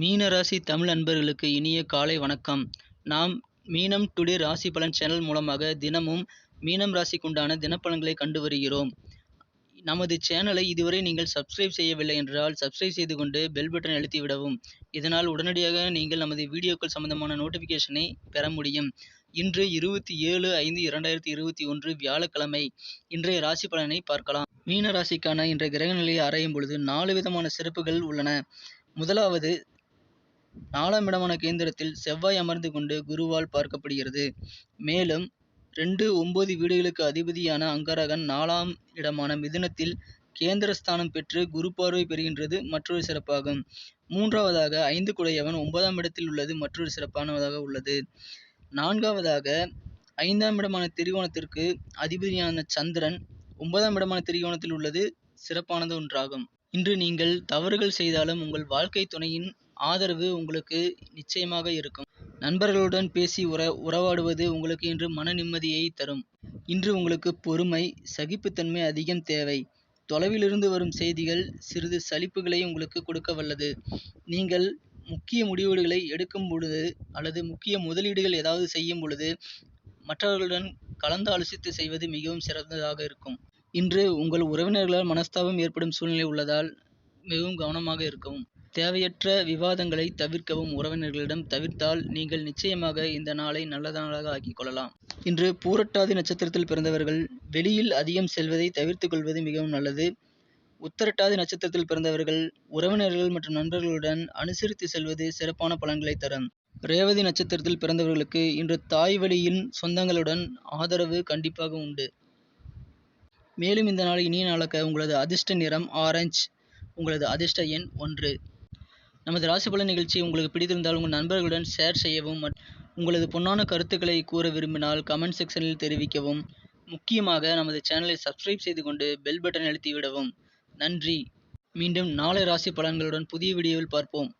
மீன ராசி தமிழ் அன்பர்களுக்கு இனிய காலை வணக்கம். நாம் மீனம் டுடே ராசி பலன் சேனல் மூலமாக தினமும் மீனம் ராசிக்குண்டான தினப்பலன்களை கண்டு வருகிறோம். நமது சேனலை இதுவரை நீங்கள் சப்ஸ்கிரைப் செய்யவில்லை என்றால் சப்ஸ்கிரைப் செய்து கொண்டு பெல் பட்டன் அழுத்தி விடவும். இதனால் உடனடியாக நீங்கள் நமது வீடியோக்கள் சம்பந்தமான நோட்டிஃபிகேஷனை பெற முடியும். இன்று இருபத்தி ஏழு ஐந்து இரண்டாயிரத்தி இருபத்தி ஒன்று வியாழக்கிழமை. இன்றைய ராசி பலனை பார்க்கலாம். மீன ராசிக்கான இன்றைய கிரக நிலையை ஆராயும் பொழுது நாலு விதமான சிறப்புகள் உள்ளன. முதலாவது நாலாம் இடமான கேந்திரத்தில் செவ்வாய் அமர்ந்து கொண்டு குருவால் பார்க்கப்படுகிறது. மேலும் ரெண்டு ஒன்பது வீடுகளுக்கு அதிபதியான அங்கரகன் நாலாம் இடமான மிதுனத்தில் கேந்திரஸ்தானம் பெற்று குரு பார்வை பெறுகின்றது மற்றொரு சிறப்பாகும். மூன்றாவதாக ஐந்து குடையவன் ஒன்பதாம் இடத்தில் உள்ளது மற்றொரு சிறப்பானதாக உள்ளது. நான்காவதாக ஐந்தாம் இடமான திரிகோணத்திற்கு அதிபதியான சந்திரன் ஒன்பதாம் இடமான திரிகோணத்தில் உள்ளது சிறப்பானது ஒன்றாகும். இன்று நீங்கள் தவறுகள் செய்தாலும் உங்கள் வாழ்க்கை துணையின் ஆதரவு உங்களுக்கு நிச்சயமாக இருக்கும். நண்பர்களுடன் பேசி உற உறவாடுவது உங்களுக்கு இன்று மன நிம்மதியை தரும். இன்று உங்களுக்கு பொறுமை சகிப்புத்தன்மை அதிகம் தேவை. தொலைவிலிருந்து வரும் செய்திகள் சிறிது சலிப்புகளை உங்களுக்கு கொடுக்க வல்லது. நீங்கள் முக்கிய முடிவுகளை எடுக்கும் பொழுது அல்லது முக்கிய முதலீடுகள் ஏதாவது செய்யும் பொழுது மற்றவர்களுடன் கலந்து ஆலோசித்து செய்வது மிகவும் சிறந்ததாக இருக்கும். இன்று உங்கள் உறவினர்களால் மனஸ்தாபம் ஏற்படும் சூழ்நிலை உள்ளதால் மிகவும் கவனமாக இருக்கவும். தேவையற்ற விவாதங்களை தவிர்க்கவும் உறவினர்களிடம் தவிர்த்தால் நீங்கள் நிச்சயமாக இந்த நாளை நல்ல நாளாக ஆக்கிக் கொள்ளலாம். இன்று பூரட்டாதி நட்சத்திரத்தில் பிறந்தவர்கள் வெளியில் அதிகம் செல்வதை தவிர்த்துக் கொள்வது மிகவும் நல்லது. உத்தரட்டாதி நட்சத்திரத்தில் பிறந்தவர்கள் உறவினர்கள் மற்றும் நண்பர்களுடன் அனுசரித்து செல்வது சிறப்பான பலன்களை தரும். ரேவதி நட்சத்திரத்தில் பிறந்தவர்களுக்கு இன்று தாய் வழியின் சொந்தங்களுடன் ஆதரவு கண்டிப்பாக உண்டு. மேலும் இந்த நாளை இனிய நாளாக்க உங்களது அதிர்ஷ்ட நிறம் ஆரஞ்சு உங்களது அதிர்ஷ்ட எண் ஒன்று. நமது ராசி பலன் நிகழ்ச்சி உங்களுக்கு பிடித்திருந்தால் உங்கள் நண்பர்களுடன் ஷேர் செய்யவும் உங்களது பொன்னான கருத்துக்களை கூற விரும்பினால் கமெண்ட் செக்ஷனில் தெரிவிக்கவும். முக்கியமாக நமது சேனலை சப்ஸ்கிரைப் செய்து கொண்டு பெல் பட்டன் அழுத்தி விடவும். நன்றி. மீண்டும் நாளை ராசி பலன்களுடன் புதிய வீடியோவில் பார்ப்போம்.